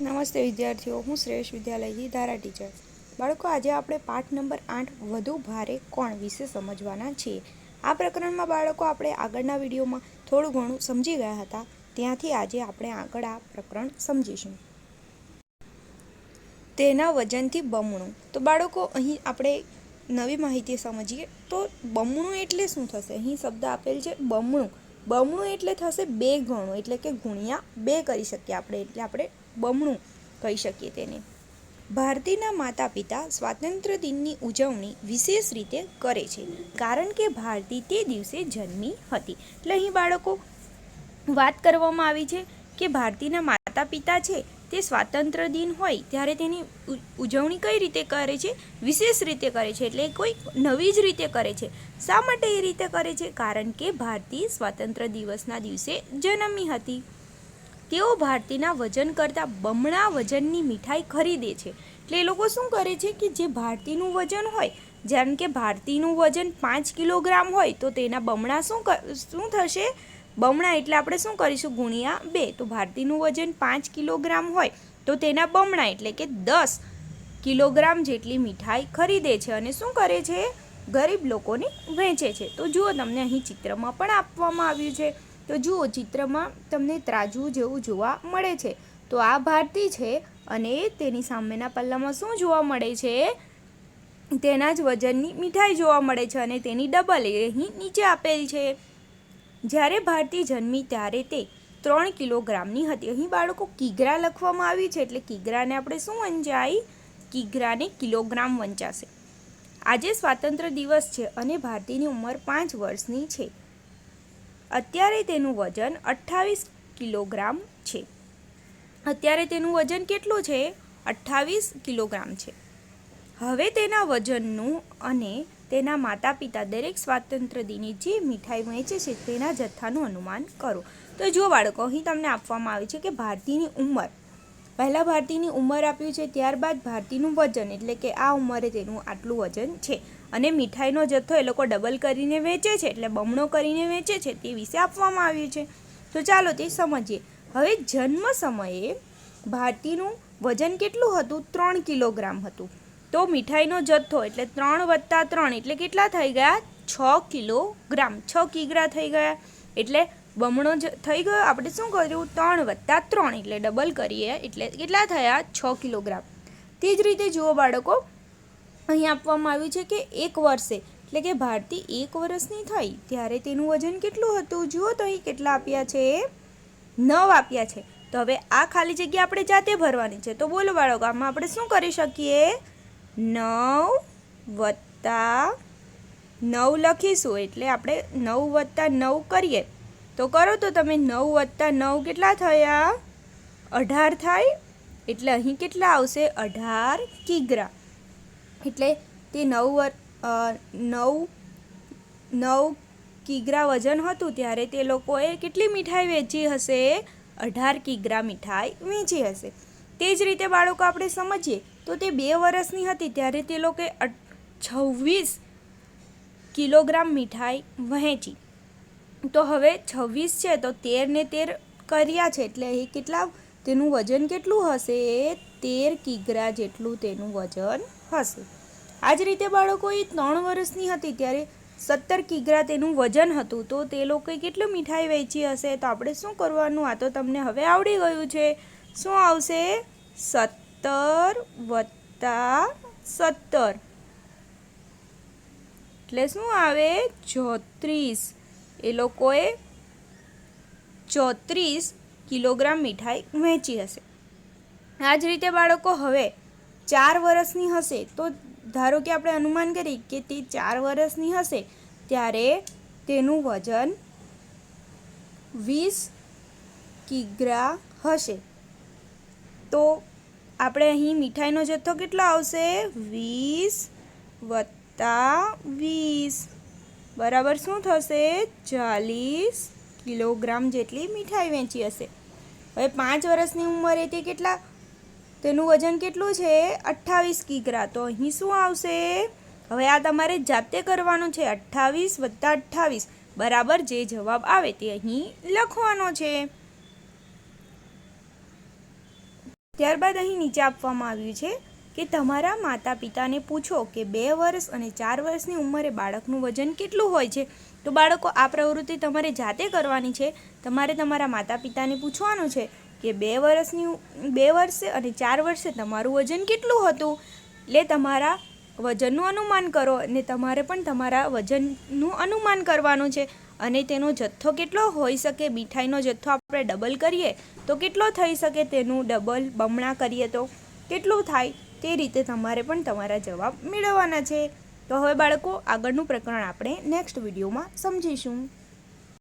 નમસ્તે વિદ્યાર્થીઓ, હું શ્રેષ્ઠ વિદ્યાલયથી ધારા ટીચર. બાળકો, આજે આપણે પાઠ નંબર આઠ, વધુ ભારે કોણ વિશે સમજવાના છીએ. આ પ્રકરણમાં બાળકો આપણે આગળના વિડીયોમાં થોડું ઘણું સમજી ગયા હતા. ત્યાંથી આજે આપણે આગળ આ પ્રકરણ સમજીશું. તેના વજનથી બમણું. તો બાળકો, અહીં આપણે નવી માહિતી સમજીએ. તો બમણું એટલે શું થશે? અહીં શબ્દ આપેલ છે બમણું. બમણું એટલે થશે બે ગણું, એટલે કે ગુણ્યા બે કરી શકીએ આપણે. એટલે આપણે બમણું કહી શકીએ તેને. ભારતીના માતા પિતા સ્વાતંત્ર્ય દિનની ઉજવણી વિશેષ રીતે કરે છે, કારણ કે ભારતી તે દિવસે જન્મી હતી. એટલે અહીં બાળકો, વાત કરવામાં આવી છે કે ભારતીના માતા પિતા છે તે સ્વાતંત્ર્ય દિન હોય ત્યારે તેની ઉજવણી કઈ રીતે કરે છે? વિશેષ રીતે કરે છે, એટલે કોઈ નવી જ રીતે કરે છે. શા માટે એ રીતે કરે છે? કારણ કે ભારતી સ્વાતંત્ર્ય દિવસના દિવસે જન્મી હતી. તેઓ ભારતીના વજન કરતાં બમણા વજનની મીઠાઈ ખરીદે છે. એટલે એ લોકો શું કરે છે કે જે ભારતીનું વજન હોય, જેમ કે ભારતીનું વજન પાંચ કિલોગ્રામ હોય, તો તેના બમણા શું શું થશે? બમણા એટલે આપણે શું કરીશું? ગુણ્યા બે. તો ભારતીનું વજન પાંચ કિલોગ્રામ હોય, તો તેના બમણા એટલે કે દસ કિલોગ્રામ જેટલી મીઠાઈ ખરીદે છે. અને શું કરે છે? ગરીબ લોકોને વહેંચે છે. તો જુઓ, તમને અહીં ચિત્રમાં પણ આપવામાં આવ્યું છે. તો જુઓ, ચિત્રમાં તમને ત્રાજુ જેવું જોવા મળે છે. તો આ ભારતી છે અને તેની સામેના પલ્લામાં શું જોવા મળે છે? તેના જ વજનની મીઠાઈ જોવા મળે છે અને તેની ડબલ એ અહીં નીચે આપેલ છે. જ્યારે ભારતી જન્મી ત્યારે તે ત્રણ કિલોગ્રામની હતી. અહીં બાળકો કિગ્રા લખવામાં આવી છે એટલે કિગ્રાને આપણે શું વંચાય કિગ્રાને કિલોગ્રામ વંચાશે. આજે સ્વાતંત્ર્ય દિવસ છે અને ભારતીની ઉંમર પાંચ વર્ષની છે. અત્યારે તેનું વજન અઠ્ઠાવીસ કિલોગ્રામ છે. અત્યારે તેનું વજન કેટલું છે? અઠ્ઠાવીસ કિલોગ્રામ છે. હવે તેના વજનનું અને તેના માતા પિતા દરેક સ્વાતંત્ર્ય દિને જે મીઠાઈ વહેંચે છે તેના જથ્થાનું અનુમાન કરો. તો જો બાળકો, અહીં તમને આપવામાં આવે છે કે ભારતીયની ઉંમર પહેલાં ભારતીની ઉંમર આપ્યું છે, ત્યારબાદ ભારતીનું વજન, એટલે કે આ ઉંમરે તેનું આટલું વજન છે. અને મીઠાઈનો જથ્થો એ લોકો ડબલ કરીને વેચે છે, એટલે બમણો કરીને વેચે છે, તે વિશે આપવામાં આવ્યું છે. તો ચાલો તે સમજીએ. હવે જન્મ સમયે ભારતીનું વજન કેટલું હતું? ત્રણ કિલોગ્રામ હતું. તો મીઠાઈનો જથ્થો એટલે ત્રણ વત્તા ત્રણ, એટલે કેટલા થઈ ગયા? છ કિલોગ્રામ, છ કિગ્રા થઈ ગયા. એટલે બમણો જ થઈ ગયો. આપણે શું કર્યું? ત્રણ વત્તા ત્રણ એટલે ડબલ કરીએ. એટલે કેટલા થયા? છ કિલોગ્રામ. તે જ રીતે જુઓ બાળકો, અહીં આપવામાં આવ્યું છે કે એક વર્ષે, એટલે કે ભારતી એક વર્ષની થઈ. ત્યારે તેનું વજન કેટલું હતું? જુઓ તો અહીં કેટલા આપ્યા છે? નવ આપ્યા છે. તો હવે આ ખાલી જગ્યા આપણે જાતે ભરવાની છે. તો બોલો બાળકો, આમાં આપણે શું કરી શકીએ? નવ વત્તા નવ લખીશું. એટલે આપણે નવ વત્તા નવ કરીએ. તો કરો તો તમે નવ વત્તા નવ કેટલા થયા? અઢાર થાય? એટલે અહીં કેટલા આવશે? અઢાર કિગ્રા. એટલે તે નવ નવ નવ કિગ્રા વજન હતું ત્યારે તે લોકોએ કેટલી મીઠાઈ વેચી હશે? અઢાર કિગ્રા મીઠાઈ વેચી હશે. તે જ રીતે બાળકો આપણે સમજીએ. તો તે બે વર્ષની હતી ત્યારે તે લોકોએ છવ્વીસ કિલોગ્રામ મીઠાઈ વહેંચી. તો હવે છવ્વીસ છે, તો તેર ને તેર કર્યા છે, એટલે એ કેટલા? તેનું વજન કેટલું હશે? તેર કિગ્રા જેટલું તેનું વજન હશે. આ જ રીતે બાળકો એ ત્રણ વર્ષની હતી, ત્યારે સત્તર કિગ્રા તેનું વજન હતું. તો તે લોકોએ કેટલું મીઠાઈ વેચી હશે? તો આપણે શું કરવાનું? આ તો તમને હવે આવડી ગયું છે. શું આવશે? સત્તર વત્તા સત્તર. એટલે શું આવે? ચોત્રીસ. એ લોકોએ ચોત્રીસ કિલોગ્રામ મીઠાઈ વહેંચી હશે. આ જ રીતે બાળકો હવે ચાર વર્ષની હશે, તો ધારો કે આપણે અનુમાન કરીએ કે તે ચાર વર્ષની હશે, ત્યારે તેનું વજન વીસ કિગ્રા હશે. તો આપણે અહીં મીઠાઈનો જથ્થો કેટલો આવશે? વીસ વત્તા વીસ. બરાબર શું થશે? ચાલીસ કિલોગ્રામ જેટલી મીઠાઈ વેચી હશે. હવે પાંચ વર્ષની ઉંમરે તે કેટલા? તેનું વજન કેટલું છે? અઠ્ઠાવીસ કિગ્રા. તો અહીં શું આવશે? હવે આ તમારે જાતે કરવાનું છે. અઠ્ઠાવીસ વત્તા અઠ્ઠાવીસ. બરાબર જે જવાબ આવે તે અહીં લખવાનો છે. ત્યારબાદ અહીં નીચે આપવામાં આવ્યું છે. કે તમારા માતા પિતાને પૂછો કે બે વર્ષ અને ચાર વર્ષની ઉંમરે બાળકનું વજન કેટલું હોય છે? તો બાળકો, આ પ્રવૃત્તિ તમારે જાતે કરવાની છે. તમારે તમારા માતા પિતાને પૂછવાનું છે કે બે વર્ષની બે વર્ષે અને ચાર વર્ષે તમારું વજન કેટલું હતું? એટલે તમારા વજનનું અનુમાન કરો અને તમારે પણ તમારા વજનનું અનુમાન કરવાનું છે. અને તેનો જથ્થો કેટલો હોઈ શકે? મીઠાઈનો જથ્થો આપણે ડબલ કરીએ તો કેટલો થઈ શકે? તેનું ડબલ બમણા કરીએ તો કેટલું થાય? તે રીતે તમારે પણ તમારા જવાબ મેળવવાના છે. તો હવે બાળકો, આગળનું પ્રકરણ આપણે નેક્સ્ટ વિડીયોમાં સમજીશું.